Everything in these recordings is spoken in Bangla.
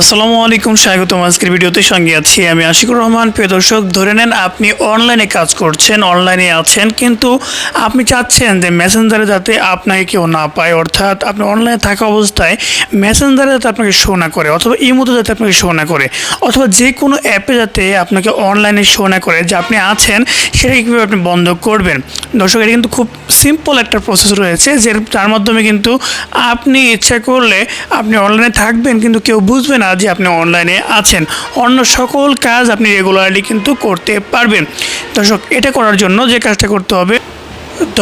আসসালামু আলাইকুম, স্বাগতম আজকের ভিডিওতে। সঙ্গে আছি আমি আশিকুর রহমান। প্রিয় দর্শক, ধরে নেন আপনি অনলাইনে কাজ করছেন, অনলাইনে আছেন, কিন্তু আপনি চাচ্ছেন যে মেসেঞ্জারে যাতে আপনাকে কেউ না পায়, অর্থাৎ আপনি অনলাইনে থাকা অবস্থায় মেসেঞ্জারে যাতে আপনাকে শো না করে, অথবা ইমোতে যাতে আপনাকে শো না করে, অথবা যে কোনো অ্যাপে যাতে আপনাকে অনলাইনে শো না করে, যে আপনি আছেন, সেটা কীভাবে আপনি বন্ধ করবেন। দর্শক, এটা কিন্তু খুব সিম্পল একটা প্রসেস রয়েছে, যে তার মাধ্যমে কিন্তু আপনি ইচ্ছা করলে আপনি অনলাইনে থাকবেন, কিন্তু কেউ বুঝবে না যে আপনি অনলাইনে আছেন। অন্য সকল কাজ আপনি রেগুলারলি কিন্তু করতে পারবেন। দর্শক, এটা করার জন্য যে কাজটা করতে হবে,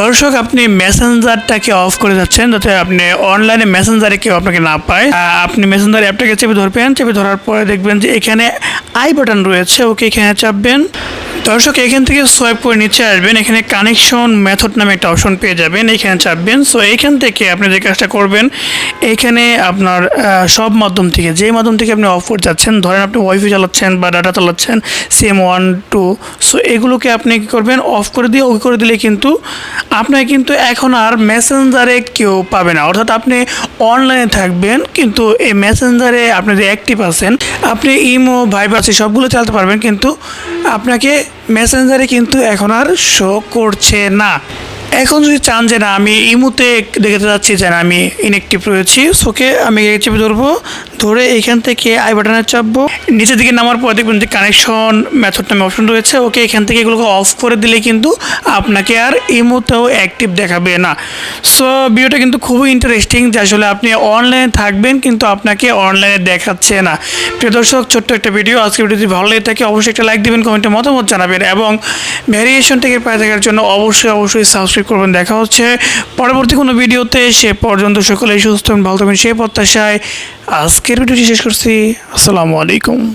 দর্শক, আপনি মেসেঞ্জারটাকে অফ করে যাচ্ছেন যাতে আপনি অনলাইনে মেসেঞ্জারে কেউ আপনাকে না পায়। আপনি মেসেঞ্জার অ্যাপটাকে চেপে ধরবেন, চেপে ধরার পরে দেখবেন যে এখানে আই বাটন রয়েছে, ওকে এখানে চাপবেন। দর্শক, এখান থেকে সোয়াইপ করে নিচে আসবেন। এখানে কানেকশন মেথড নামে একটা অপশন পেয়ে যাবেন। এখানে চাপবেন। সো এখান থেকে আপনি যে কাজটা করবেন এইখানে আপনার সব মাধ্যম থেকে, যেই মাধ্যম থেকে আপনি অফ করে যাচ্ছেন, ধরেন আপনি ওয়াইফাই চালাচ্ছেন বা ডাটা চালাচ্ছেন সিএম ওয়ান টু সো এগুলোকে আপনি কী করবেন? অফ করে দিয়ে ওকে করে দিলে কিন্তু আপনার কিন্তু এখন আর মেসেঞ্জারে কেউ পাবে না। অর্থাৎ আপনি অনলাইনে থাকবেন, কিন্তু এই মেসেঞ্জারে আপনি যে অ্যাক্টিভ আছেন, আপনি ইমো ভাইবার সবগুলো চালাতে পারবেন, কিন্তু আপনাকে মেসেঞ্জারে কিন্তু এখন আর শো করছে না। এখন যদি চান যে না, আমি ইমুতে দেখতে যাচ্ছি যে না, আমি ইনএক্টিভ রয়েছি সোকে আমি চেপে ধরবো। ধরে এখান থেকে আই বাটনে চাপবো। নিচের দিকে নামার পর দেখবেন যে কানেকশন মেথড নামে অপশন রয়েছে। ওকে এখান থেকে এগুলোকে অফ করে দিলে কিন্তু আপনাকে আর ইমুতেও অ্যাক্টিভ দেখাবে না। সো ভিডিওটা কিন্তু খুবই ইন্টারেস্টিং যে আসলে আপনি অনলাইনে থাকবেন কিন্তু আপনাকে অনলাইনে দেখাচ্ছে না। প্রিয় দর্শক, ছোট্ট একটা ভিডিও আজকে ভিডিও যদি ভালো লেগে থাকে, অবশ্যই একটা লাইক দেবেন কমেন্টে মতামত জানাবেন এবং ভ্যারিয়েশন থেকে পায়ে থাকার জন্য অবশ্যই অবশ্যই সাবস্ক্রাইব করবেন। দেখা হচ্ছে পরবর্তী কোনো ভিডিওতে সে পর্যন্ত সকলেই সুস্থ ভালো থাকবেন সেই প্রত্যাশায় আজকের ভিডিওটি শেষ করছি। আসসালামু আলাইকুম।